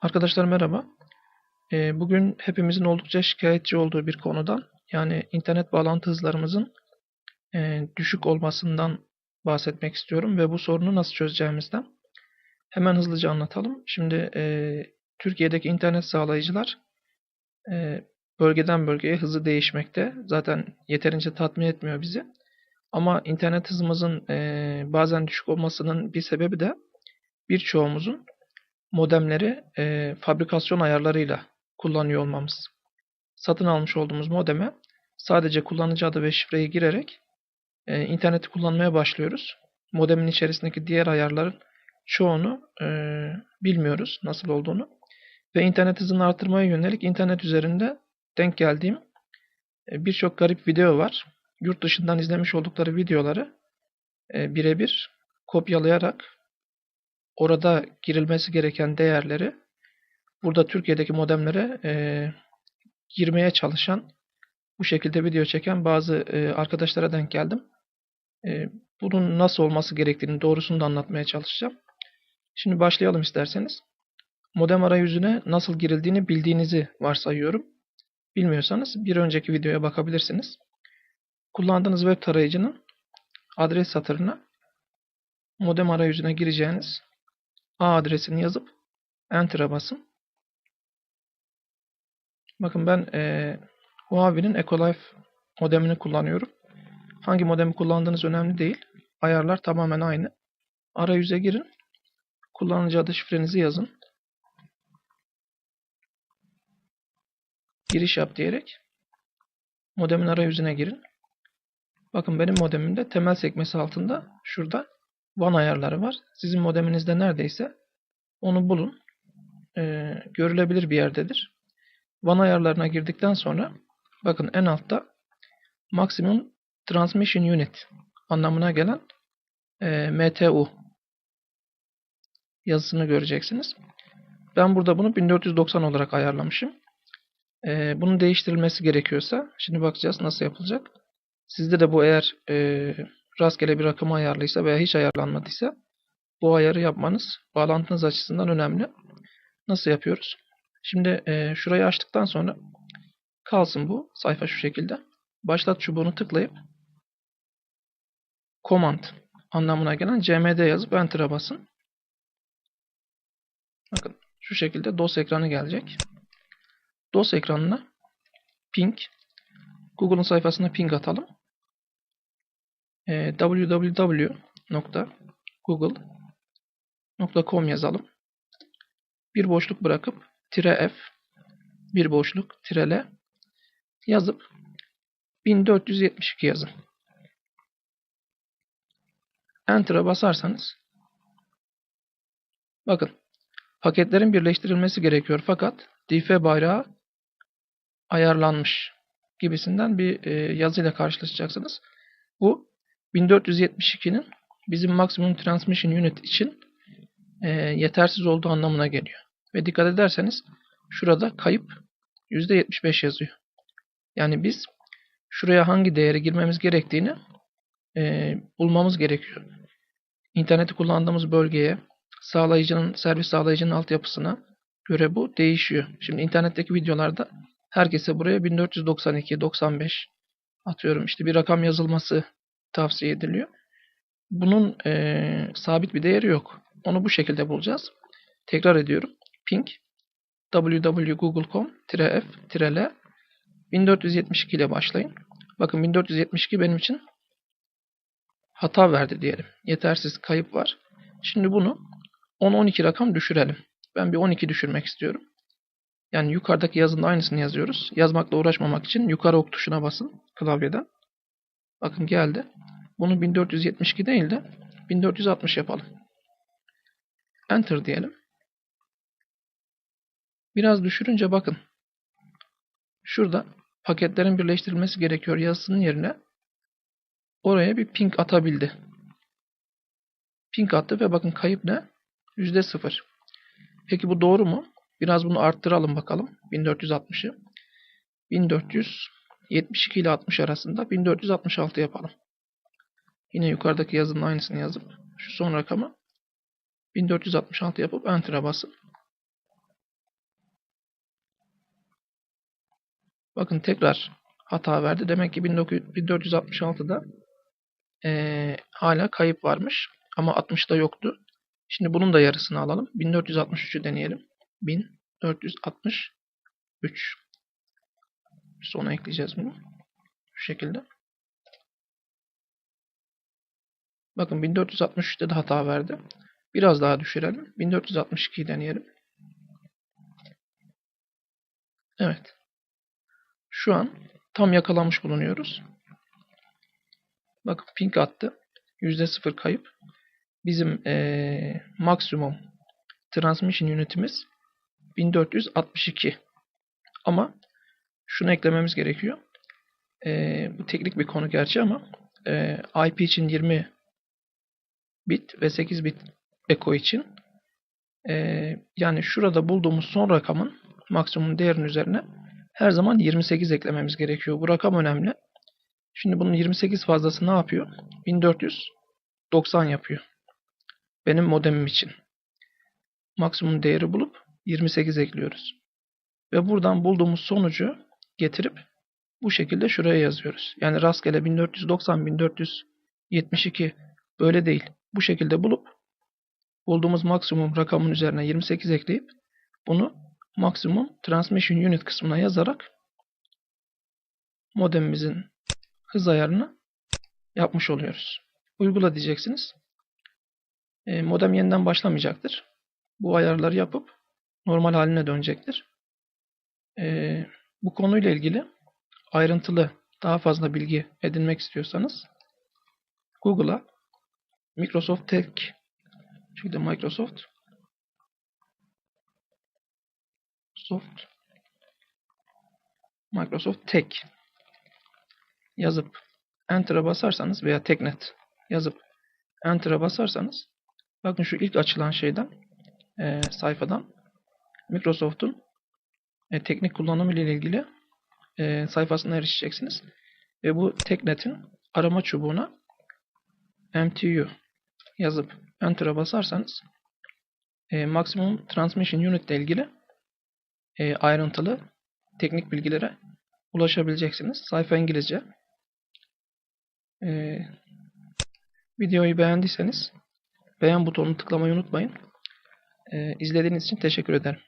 Arkadaşlar merhaba. Ee, Bugün hepimizin oldukça şikayetçi olduğu bir konudan yani internet bağlantı hızlarımızın e, düşük olmasından bahsetmek istiyorum ve bu sorunu nasıl çözeceğimizden. Hemen hızlıca anlatalım. Şimdi e, Türkiye'deki internet sağlayıcılar e, bölgeden bölgeye hızı değişmekte. Zaten yeterince tatmin etmiyor bizi. Ama internet hızımızın bazen düşük olmasının bir sebebi de birçoğumuzun modemleri e, fabrikasyon ayarlarıyla kullanıyor olmamız. Satın almış olduğumuz modeme sadece kullanıcı adı ve şifreyi girerek e, interneti kullanmaya başlıyoruz. Modemin içerisindeki diğer ayarların çoğunu e, bilmiyoruz nasıl olduğunu. Ve internet hızını artırmaya yönelik internet üzerinde denk geldiğim e, birçok garip video var. Yurt dışından izlemiş oldukları videoları e, birebir kopyalayarak orada girilmesi gereken değerleri burada Türkiye'deki modemlere e, girmeye çalışan bu şekilde video çeken bazı e, arkadaşlara denk geldim. E, bunun nasıl olması gerektiğini doğrusunu da anlatmaya çalışacağım. Şimdi başlayalım isterseniz. Modem arayüzüne nasıl girildiğini bildiğinizi varsayıyorum. Bilmiyorsanız bir önceki videoya bakabilirsiniz. Kullandığınız web tarayıcının adres satırına modem arayüzüne gireceğiniz A adresini yazıp Enter'a basın. Bakın ben e, Huawei'nin Ecolife modemini kullanıyorum. Hangi modemi kullandığınız önemli değil. Ayarlar tamamen aynı. Arayüze girin. Kullanıcı adı şifrenizi yazın. Giriş yap diyerek modemin arayüzüne girin. Bakın benim modemimde temel sekmesi altında şurada WAN ayarları var. Sizin modeminizde neredeyse onu bulun. Ee, görülebilir bir yerdedir. WAN ayarlarına girdikten sonra bakın en altta Maximum Transmission Unit anlamına gelen e, MTU yazısını göreceksiniz. Ben burada bunu 1490 olarak ayarlamışım. E, bunun değiştirilmesi gerekiyorsa şimdi bakacağız nasıl yapılacak. Sizde de bu eğer e, rastgele bir rakımı ayarlıysa veya hiç ayarlanmadıysa bu ayarı yapmanız bağlantınız açısından önemli. Nasıl yapıyoruz? Şimdi e, şurayı açtıktan sonra kalsın bu sayfa şu şekilde. Başlat çubuğunu tıklayıp command anlamına gelen cmd yazıp enter'a basın. Bakın şu şekilde DOS ekranı gelecek. DOS ekranına ping Google'un sayfasına ping atalım. E, www.google.com yazalım. Bir boşluk bırakıp tire F bir boşluk tire L yazıp 1472 yazın. Enter'a basarsanız bakın paketlerin birleştirilmesi gerekiyor fakat df bayrağı ayarlanmış gibisinden bir e, yazıyla karşılaşacaksınız. Bu 1472'nin bizim Maximum Transmission Unit için e, yetersiz olduğu anlamına geliyor. Ve dikkat ederseniz şurada kayıp %75 yazıyor. Yani biz şuraya hangi değeri girmemiz gerektiğini e, bulmamız gerekiyor. İnterneti kullandığımız bölgeye, sağlayıcının, servis sağlayıcının altyapısına göre bu değişiyor. Şimdi internetteki videolarda herkese buraya 1492, 95 atıyorum işte bir rakam yazılması tavsiye ediliyor. Bunun e, sabit bir değeri yok. Onu bu şekilde bulacağız. Tekrar ediyorum. Ping www.google.com-f-l 1472 ile başlayın. Bakın 1472 benim için hata verdi diyelim. Yetersiz kayıp var. Şimdi bunu 10-12 rakam düşürelim. Ben bir 12 düşürmek istiyorum. Yani yukarıdaki yazının aynısını yazıyoruz. Yazmakla uğraşmamak için yukarı ok tuşuna basın klavyeden. Bakın geldi. Bunu 1472 değil de 1460 yapalım. Enter diyelim. Biraz düşürünce bakın. Şurada paketlerin birleştirilmesi gerekiyor yazısının yerine oraya bir ping atabildi. Ping attı ve bakın kayıp ne? %0. Peki bu doğru mu? Biraz bunu arttıralım bakalım. 1460'ı. 72 ile 60 arasında 1466 yapalım. Yine yukarıdaki yazının aynısını yazıp şu son rakamı 1466 yapıp Enter'a basın. Bakın tekrar hata verdi. Demek ki 1466'da e, hala kayıp varmış. Ama 60'da yoktu. Şimdi bunun da yarısını alalım. 1463'ü deneyelim. 1463 Sona ekleyeceğiz bunu. Şu şekilde. Bakın 1463'te de hata verdi. Biraz daha düşürelim. 1462'yi deneyelim. Evet. Şu an tam yakalamış bulunuyoruz. Bakın ping attı. %0 kayıp. Bizim ee, maksimum transmission unitimiz 1462. Ama şunu eklememiz gerekiyor. Ee, bu teknik bir konu gerçi ama ee, IP için 20 bit ve 8 bit Eko için ee, yani şurada bulduğumuz son rakamın maksimum değerin üzerine her zaman 28 eklememiz gerekiyor. Bu rakam önemli. Şimdi bunun 28 fazlası ne yapıyor? 1490 yapıyor. Benim modemim için. Maksimum değeri bulup 28 ekliyoruz. Ve buradan bulduğumuz sonucu getirip bu şekilde şuraya yazıyoruz. Yani rastgele 1490 1472 böyle değil. Bu şekilde bulup bulduğumuz maksimum rakamın üzerine 28 ekleyip bunu maksimum transmission unit kısmına yazarak modemimizin hız ayarını yapmış oluyoruz. Uygula diyeceksiniz. E, modem yeniden başlamayacaktır. Bu ayarları yapıp normal haline dönecektir. E, bu konuyla ilgili ayrıntılı daha fazla bilgi edinmek istiyorsanız Google'a Microsoft Tech şurada Microsoft Soft Microsoft Tech yazıp Enter'a basarsanız veya TechNet yazıp Enter'a basarsanız bakın şu ilk açılan şeyden e, sayfadan Microsoft'un e, teknik kullanımı ile ilgili e, sayfasına erişeceksiniz. Ve bu TechNet'in arama çubuğuna MTU yazıp Enter'a basarsanız e, Maximum Transmission Unit ile ilgili e, ayrıntılı teknik bilgilere ulaşabileceksiniz. Sayfa İngilizce. E, videoyu beğendiyseniz beğen butonunu tıklamayı unutmayın. E, izlediğiniz için teşekkür ederim.